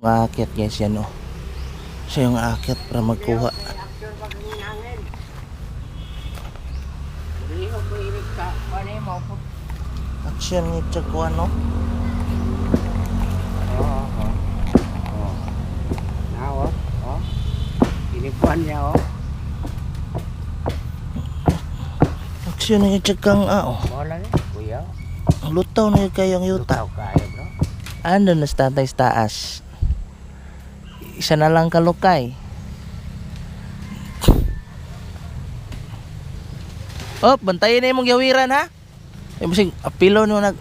Aakyat guys yan oh. Siya yung aakyat para magkuha. Action. Ano ni Chakwa no. Oo. Oo. Na oh. Oh. Inipuan niya oh. Action ni Chakang ah oh. Bola ni. Kuya. Lutaw na yung kayong yuta. Lutaw kayo bro. Ando na sa tatay sa taas. Isa na lang kalukay. Oh, bantayin na yung mong yawiran ha. Yung basig apilo no nag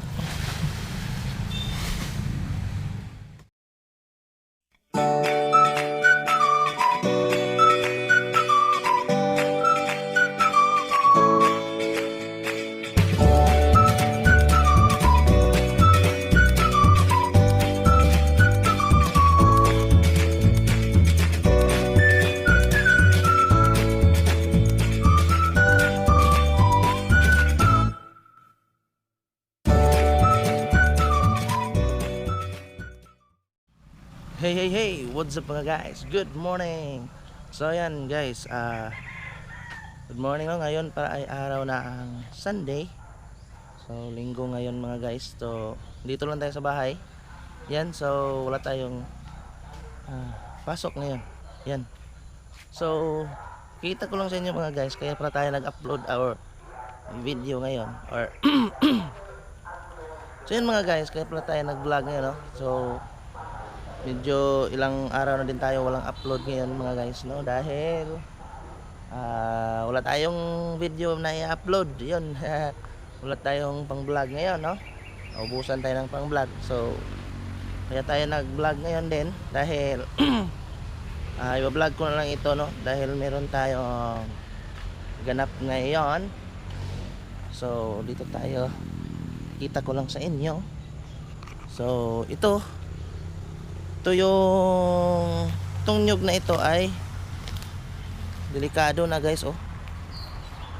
what's up mga guys? Good morning. So ayan guys, ah Good morning no ngayon para ay araw na ang Sunday. So linggo ngayon mga guys. So dito lang tayo sa bahay. Yan, so wala tayong ah, pasok ngayon. Yan. So kita ko lang sa inyo mga guys kaya para tayo nag-upload our video ngayon or So yun mga guys, kaya pala tayo nag-vlog ngayon no. So medyo ilang araw na din tayo walang upload ngayon mga guys no? Dahil ah, wala tayong video na i-upload. Yun wala tayong pang vlog ngayon no? Ubusan tayo ng pang vlog so kaya tayo nag vlog ngayon din dahil ah i-vlog ko na lang ito no? Dahil meron tayong ganap ngayon. So dito tayo. Kita ko lang sa inyo. So ito ito yung itong nyug na ito ay delikado na guys oh.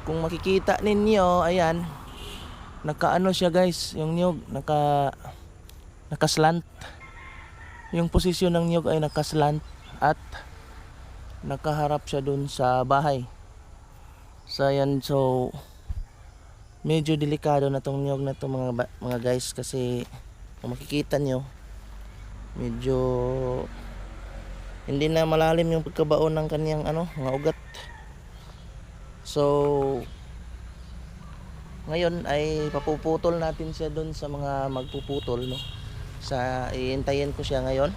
Kung makikita ninyo ayan nakaano siya guys yung nyug naka nakaslant. Yung posisyon ng nyug ay nakaslant at nakaharap siya dun sa bahay. So ayan so medyo delikado na tong nyug na to mga mga guys kasi kung makikita nyo medyo hindi na malalim yung pagkabaon ng kaniyang ano, mga ugat. So ngayon ay papuputol natin siya doon sa mga magpuputol no. Sa iintayin ko siya ngayon.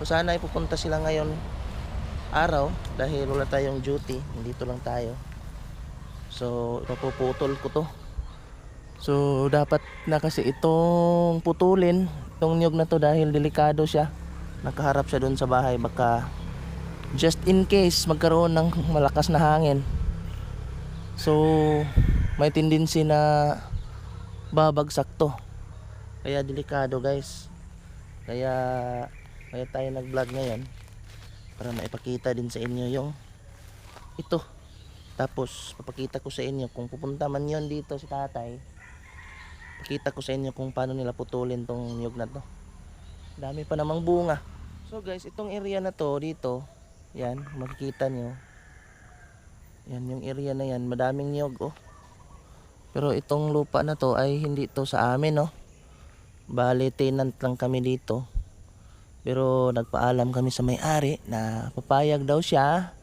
So sana ay pupunta sila ngayon araw dahil wala tayong duty, dito lang tayo. So papuputol ko to. So dapat na kasi itong putulin itong niyog na to dahil delikado siya. Nakaharap siya doon sa bahay baka just in case magkaroon ng malakas na hangin. So may tendency na babagsak to. Kaya delikado guys. Kaya kaya tayo nag-vlog ngayon para maipakita din sa inyo yung ito. Tapos papakita ko sa inyo kung pupunta man yon dito si tatay Pakita ko sa inyo kung paano nila putulin tong niyog na to. Dami pa namang bunga. So guys, itong area na to dito, yan, makikita nyo. Yan, yung area na yan, madaming niyog oh. Pero itong lupa na to ay hindi to sa amin oh. Bale, tenant lang kami dito. Pero nagpaalam kami sa may-ari na papayag daw siya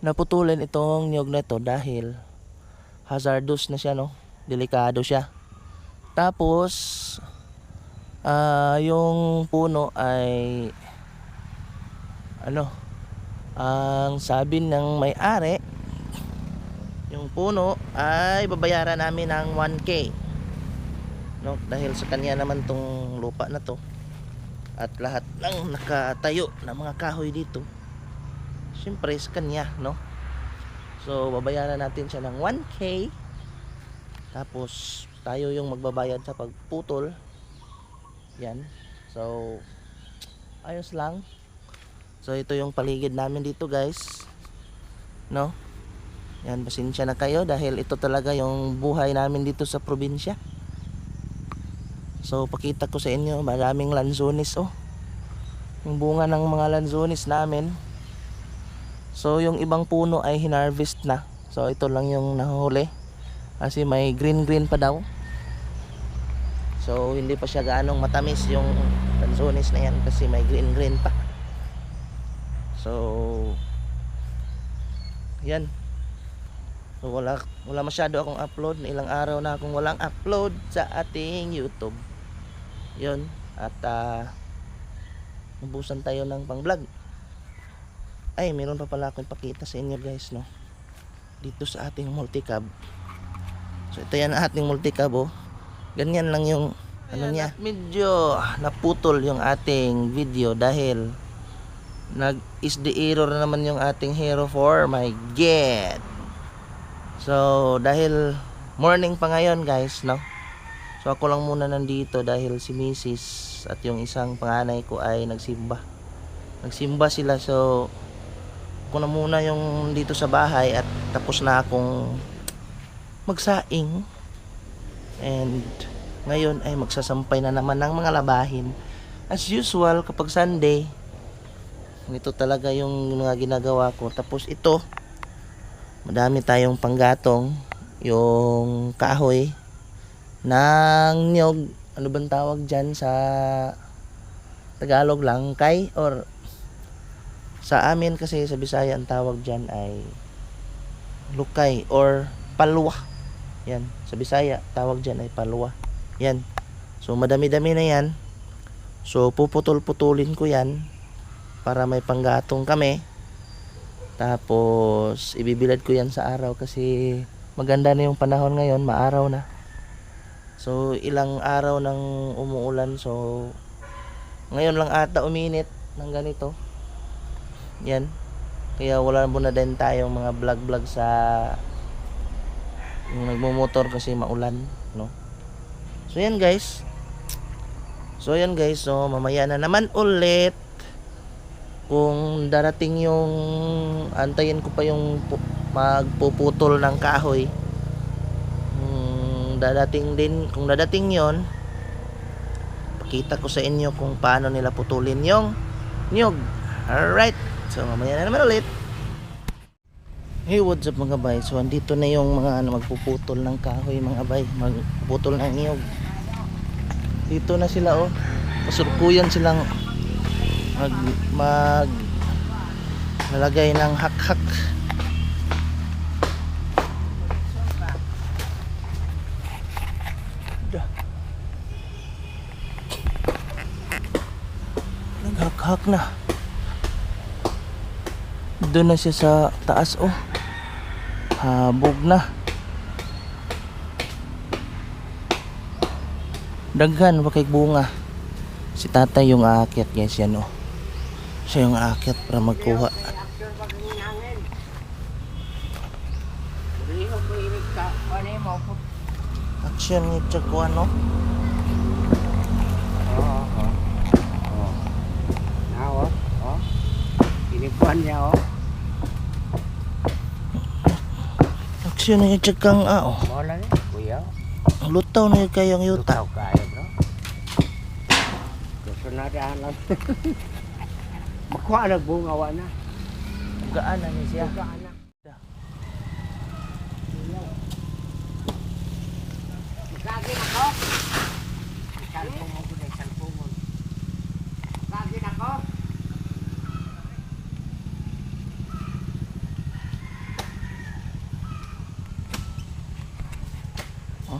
na putulin itong niyog na to dahil hazardous na siya no. Delikado siya. Tapos ah yung puno ay ano ang sabi ng may-ari yung puno ay babayaran namin ng 1k no dahil sa kanya naman tong lupa na to. At lahat ng nakatayo na mga kahoy dito syempre sa kanya no? So babayaran natin siya ng 1k tapos tayo yung magbabayad sa pagputol. Yan. So ayos lang. So ito yung paligid namin dito guys. No? Yan pasensya na kayo dahil ito talaga yung buhay namin dito sa probinsya. So pakita ko sa inyo maraming lansones oh. Yung bunga ng mga lanzones namin. So yung ibang puno ay hinarvest na. So ito lang yung nahuli. Kasi may green green pa daw. So hindi pa siya gaanong matamis yung lanzones na yan kasi may green green pa. So yan. So wala wala masyado akong upload, ilang araw na akong walang upload sa ating YouTube. 'Yon at ah Nabusan tayo ng pang-vlog. Ay, meron pa pala akong ipakita sa inyo guys, no. Dito sa ating multicab. So ito yan ang ating multicab, oh. Ganyan lang yung ano niya. Medyo naputol yung ating video dahil nag is the error na naman yung ating hero 4 my god so dahil morning pa ngayon guys no so ako lang muna nandito dahil si Mrs. at yung isang panganay ko ay nagsimba nagsimba sila so ako na muna yung dito sa bahay at tapos na akong magsaing. And ngayon ay magsasampay na naman ng mga labahin. As usual kapag Sunday ito talaga yung mga ginagawa ko. Tapos ito madami tayong panggatong. Yung kahoy ng nyog ano bang tawag dyan sa Tagalog lang? Kay or sa amin kasi sa Bisaya ang tawag dyan ay lukay or palwa yan. Sa Bisaya tawag dyan ay palwa. Yan. So madami-dami na yan. So puputol-putulin ko yan para may panggatong kami. Tapos ibibilad ko yan sa araw kasi maganda na yung panahon ngayon. Maaraw na. So ilang araw nang umuulan. So ngayon lang ata uminit ng ganito. Yan. Kaya wala muna din tayong mga vlog vlog sa yung nagmumotor kasi maulan no? So yan guys. So yan guys. So mamaya na naman ulit kung darating yung antayin ko pa yung pu- magpuputol ng kahoy. Kung dadating din kung dadating yon pakita ko sa inyo kung paano nila putulin yung nyog alright. So mamaya na naman ulit Hey, what's up mga bay? So, andito na yung mga ano, magpuputol ng kahoy mga bay. Magpuputol ng niyog. Dito na sila oh. Kasurkuyan silang mag mag lalagay ng hak-hak naghak-hak na doon na siya sa taas oh habog na. Daghan pa kay bunga. Si tatay yung aakyat guys yan oh. Siya yung aakyat para magkuha. Action pag hangin. Action ni Chakang ah oh Wala ni, kuya. lutaw na yung kayong yuta Lutaw kayo, bro. Kasunadahan lang. Makuha na bunga, wa na. gaan na ni siya Makuha na. Isalpong mo ko na, isalpong mo. Magkagin ako. Oh.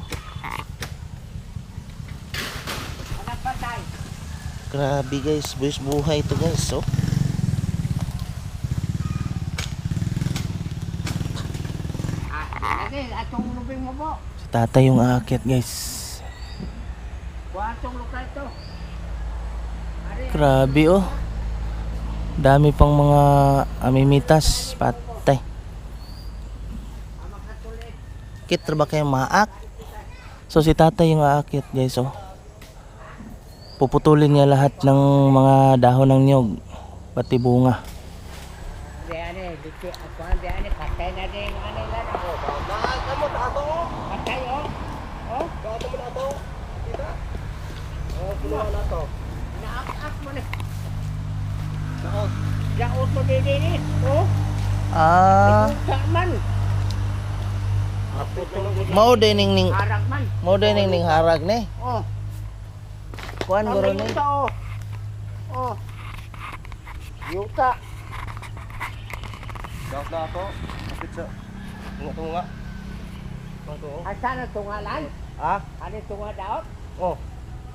Anak patay. Grabe guys. Buwis buhay to guys oh. Mo po. si tatay yung aakyat guys. Grabe oh. Dami pang mga amimitas patay. Kit ba kayo maak? So si tatay yung aakyat guys oh puputulin niya lahat ng mga dahon ng nyog pati bunga. Oh. Oh, oh. Oh, Ah, sa man. mao din ning ning Harag man. mao din ning ning harag ni. Oh, Kuan guro ni. yuta oh. Oh. Yuta. Dapat na ako. Kapit sa tunga-tunga. Asa na tungalan? Ah, Ano tunga daot? oh.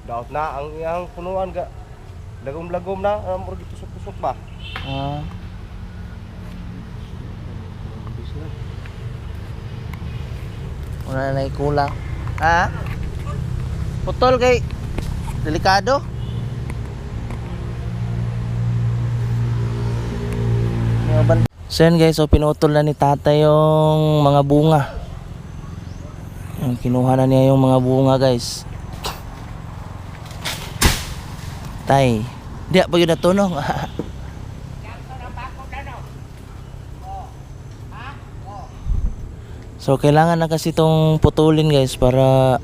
Daot na ang iyang punuan ga. Lagom-lagom na, ang murag tusok-tusok ba? Ah. Wala na kulang. Ha? Putol kay delikado. So yan guys, so pinutol na ni tata yung mga bunga. Yan, kinuha na niya yung mga bunga guys. Tay, di pa yun natunog. So kailangan na kasi itong putulin guys para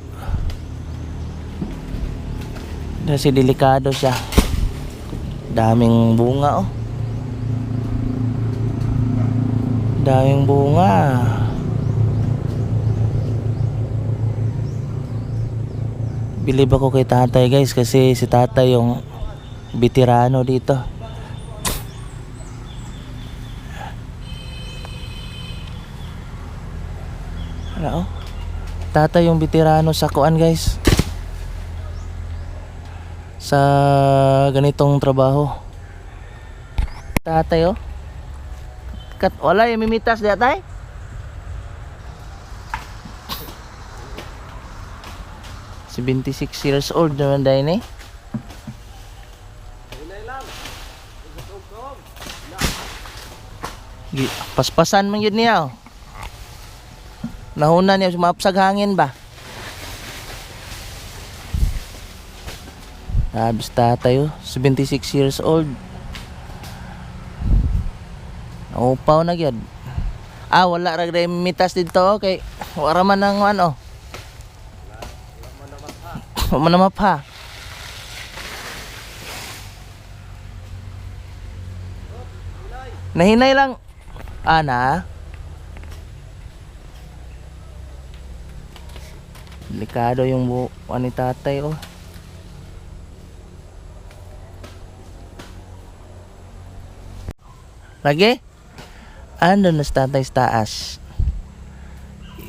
kasi delikado siya. Daming bunga oh. Daming bunga. Bilib ako kay tatay guys kasi si tatay yung veterano dito. Ano? oh. Tatay yung veterano sa kuan guys. Sa ganitong trabaho. Tatay oh. Wala yung mimitas di tay? Si 26 years old naman dahil ni. Gi- Paspasan man yun niya oh. Nahuna niya sumapsag hangin ba? Abis tatay oh, 76 years old. Naupaw na gyud. Ah, wala ra mitas dito kay wala man nang ano. Wala man namap ha. Nahinay lang. Ana. Delikado yung buwan ni tatay oh. Lagi? Ano na sa tatay sa taas?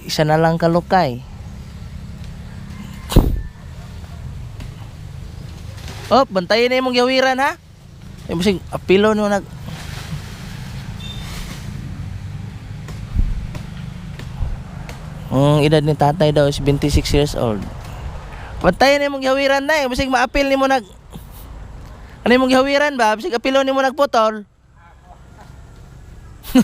Isa na lang kalukay. Oh, bantayin na yung mong yawiran ha. Yung masig, apilo no nag... Ang edad ni tatay daw is 26 years old. Bantayan na yung mong yawiran na eh. Masig maapil ni mo nag... Ano yung mong yawiran ba? Masig apilo ni mo nagputol. Sa.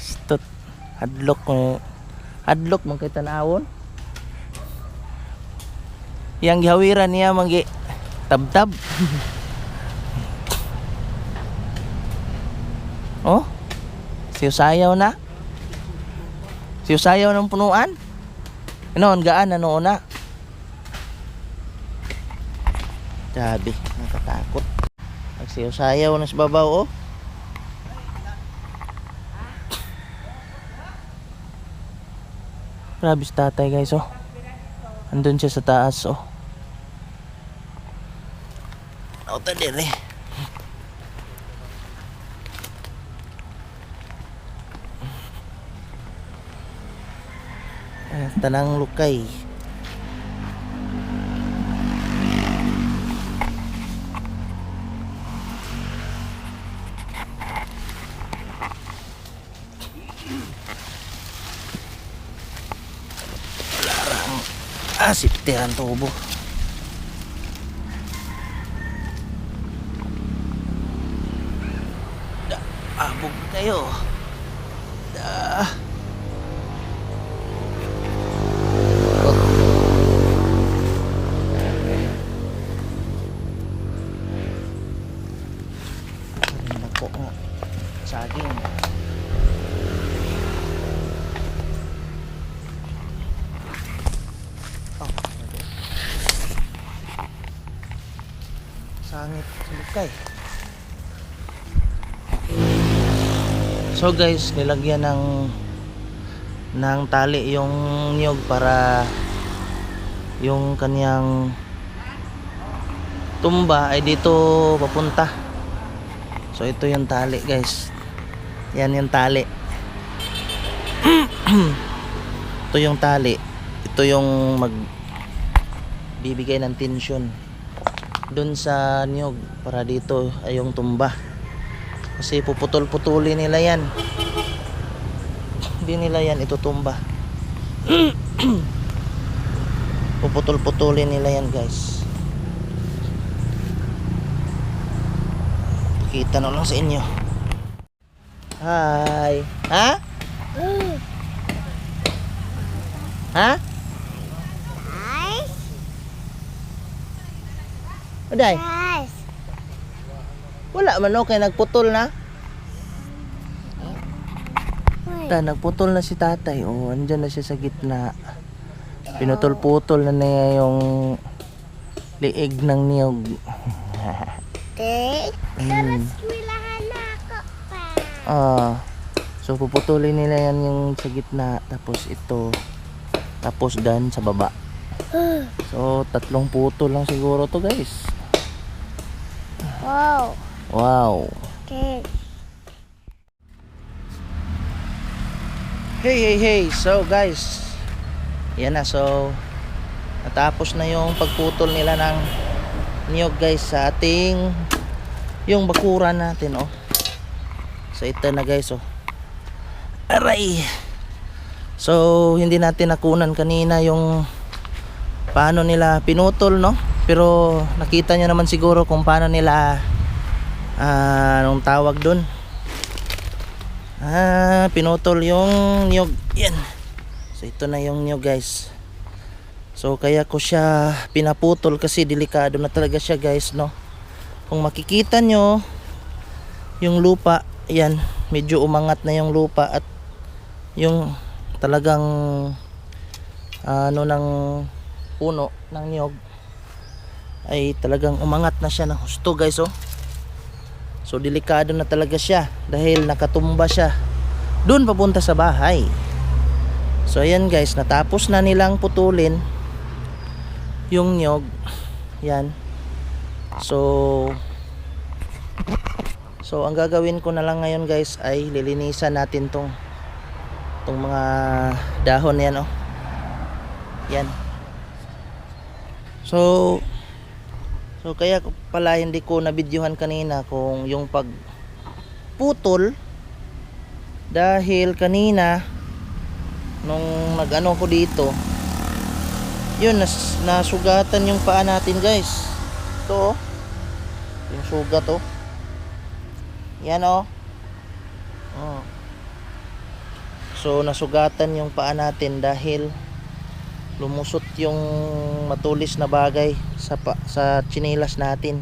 Stot. Hadlok mo. Hadlok man kay tanawon. Yang gihawiran niya manggi tabtab. oh? Siusayaw na. Siusayaw ng punuan. Inoon gaan ano na. Sabi, nakatakot. Nagsiyaw-sayaw na sa babaw oh. Grabe si tatay guys oh. Andun siya sa taas oh. Nauta din eh. Tanang lukay. Larang asip tiran tubo. Abog kayo. Lukay. So guys, nilagyan ng ng tali yung niyog para yung kanyang tumba ay dito papunta. So ito yung tali guys. Yan yung tali. ito yung tali. Ito yung mag bibigay ng tensyon dun sa niyog para dito ay yung tumba. Kasi puputol-putulin nila yan. Hindi nila yan itutumba. Puputol-putulin nila yan guys. Kita na lang sa inyo. Hi. Ha? Ha? Guys, Uday. guys. Wala man okay nagputol na. Ta, nagputol na si tatay. Oh, andyan na siya sa gitna. Pinutol-putol na niya yung liig ng niyog. Tek, Mm. Ah. So puputulin nila yan yung sa gitna tapos ito tapos dan sa baba. So tatlong putol lang siguro to guys. Wow, Wow. okay. Hey hey hey. So guys, yan na so natapos na yung pagputol nila ng niyog guys sa ating yung bakuran natin oh. So ito na guys oh. Aray. So hindi natin nakunan kanina yung paano nila pinutol no. Pero nakita nyo naman siguro kung paano nila ah anong tawag dun Ah, pinutol yung niyog. Yan. So ito na yung niyog guys. So kaya ko siya pinaputol kasi delikado na talaga siya guys no. Kung makikita nyo yung lupa, yan, medyo umangat na yung lupa at yung talagang ano ng puno ng niyog ay talagang umangat na siya ng husto guys oh. So delikado na talaga siya dahil nakatumba siya doon papunta sa bahay. So ayan guys, natapos na nilang putulin yung nyog. Yan. So So ang gagawin ko na lang ngayon guys ay lilinisan natin tong tong mga dahon yan oh. Yan. So So kaya pala hindi ko nabidyohan kanina kung yung pag putol dahil kanina nung nagano ko dito yun nas, nasugatan yung paa natin guys. Ito oh. yung sugat oh. Yan oh. Oh. So nasugatan yung paa natin dahil lumusot yung matulis na bagay sa pa, sa chinelas natin.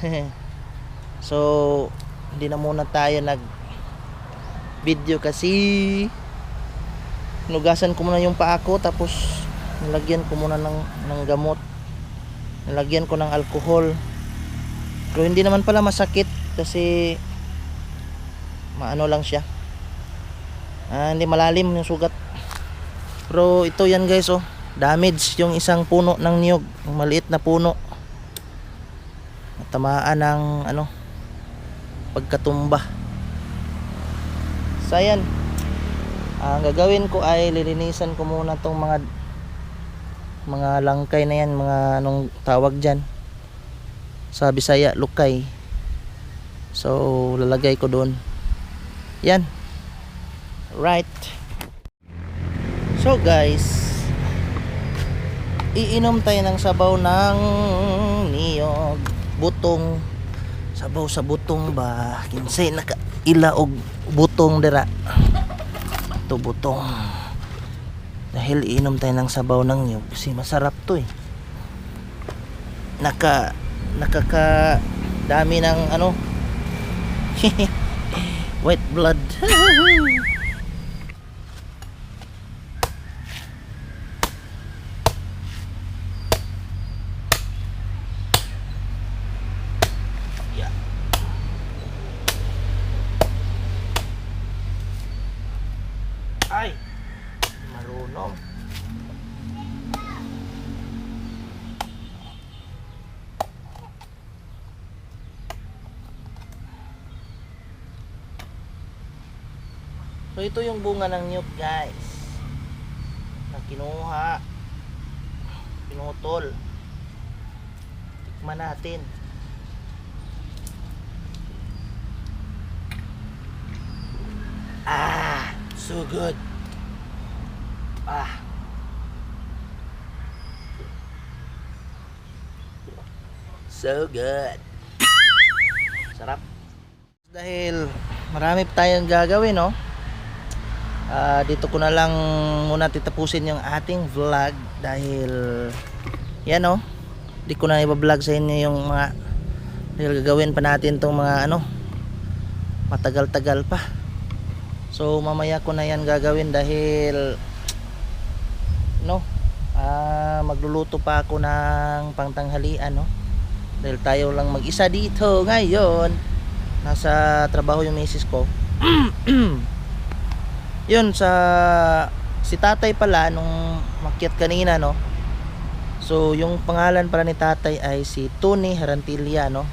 so, hindi na muna tayo nag video kasi nugasan ko muna yung paa ko tapos nilagyan ko muna ng, ng gamot nilagyan ko ng alcohol pero hindi naman pala masakit kasi maano lang siya ah, hindi malalim yung sugat pero ito yan guys oh. Damage yung isang puno ng niyog. Yung maliit na puno. Natamaan ng ano pagkatumba. So ayan. Ang gagawin ko ay lilinisan ko muna tong mga mga langkay na yan, mga anong tawag diyan. Sa Bisaya, lukay. So lalagay ko doon. Yan. Right. So guys, iinom tayo ng sabaw ng niyog, butong, sabaw sa butong ba, kinsay naka ila og butong dira. Ito butong. Dahil iinom tayo ng sabaw ng niyog, kasi masarap to eh. Naka, nakaka dami ng ano, White blood. So ito yung bunga ng nyug guys. Na kinuha. Pinutol. Tikman natin. Ah, so good. Ah. So good. Sarap. Dahil marami tayong gagawin, no? Ah, dito ko na lang muna titapusin yung ating vlog dahil yan no. Di ko na i-vlog sa inyo yung mga dahil gagawin pa natin tong mga ano matagal-tagal pa. So mamaya ko na yan gagawin dahil no ah magluluto pa ako ng pangtanghalian no. Dahil tayo lang mag-isa dito ngayon. Nasa trabaho yung misis ko. yun sa si tatay pala nung makyat kanina no? So yung pangalan pala ni tatay ay si Tony Harantilla no?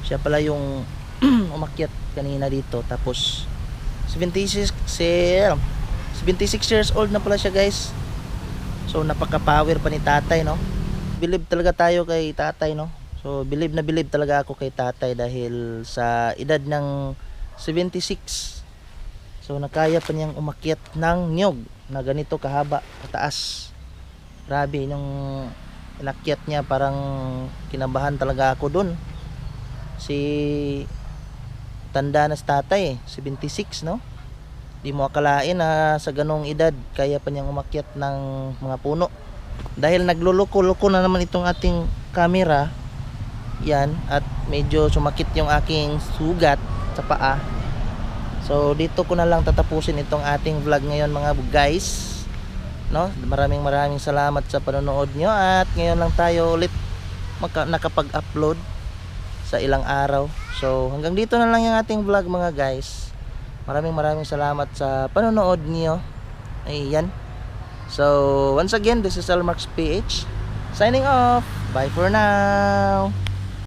Siya pala yung umakyat kanina dito. Tapos 76 si 76 years old na pala siya guys. So napaka power pa ni tatay no? Believe talaga tayo kay tatay no? So believe na believe talaga ako kay tatay dahil sa edad ng 76 So nakaya pa niyang umakyat ng nyog na ganito kahaba, kataas. Grabe nung inakyat niya parang kinabahan talaga ako dun. Si tanda na si tatay eh, 76 no? Di mo akalain na sa ganong edad kaya pa niyang umakyat ng mga puno. Dahil nagluluko-luko na naman itong ating camera, yan, at medyo sumakit yung aking sugat sa paa. So dito ko na lang tatapusin itong ating vlog ngayon mga guys. No? Maraming maraming salamat sa panonood nyo at ngayon lang tayo ulit nakapag-upload sa ilang araw. So hanggang dito na lang yung ating vlog mga guys. Maraming maraming salamat sa panonood nyo. Ayan. So once again, this is Almarx PH signing off. Bye for now.